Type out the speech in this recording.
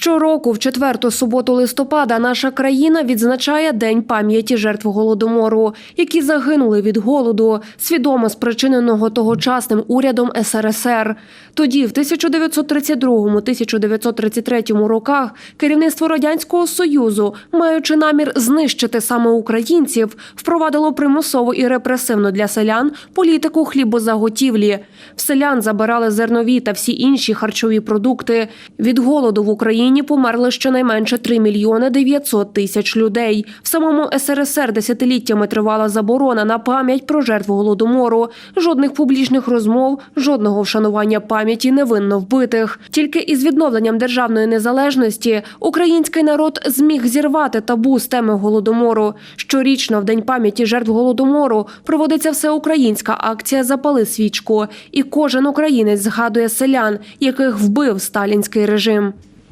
Щороку, в четверту суботу листопада, наша країна відзначає День пам'яті жертв голодомору, які загинули від голоду, свідомо спричиненого тогочасним урядом СРСР. Тоді, в 1932-1933 роках, керівництво радянського союзу, маючи намір знищити саме українців, впровадило примусову і репресивну для селян політику хлібозаготівлі. В селян забирали зернові та всі інші харчові продукти. Від голоду в Україні померли щонайменше 3 мільйони 900 тисяч людей. В самому СРСР десятиліттями тривала заборона на пам'ять про жертву голодомору. Жодних публічних розмов, жодного вшанування пам'яті невинно вбитих. Тільки із відновленням державної незалежності український народ зміг зірвати табу з теми голодомору. Щорічно в день пам'яті жертв голодомору проводиться всеукраїнська акція Запали свічку, і кожен українець згадує селян, яких вбив сталінський режим.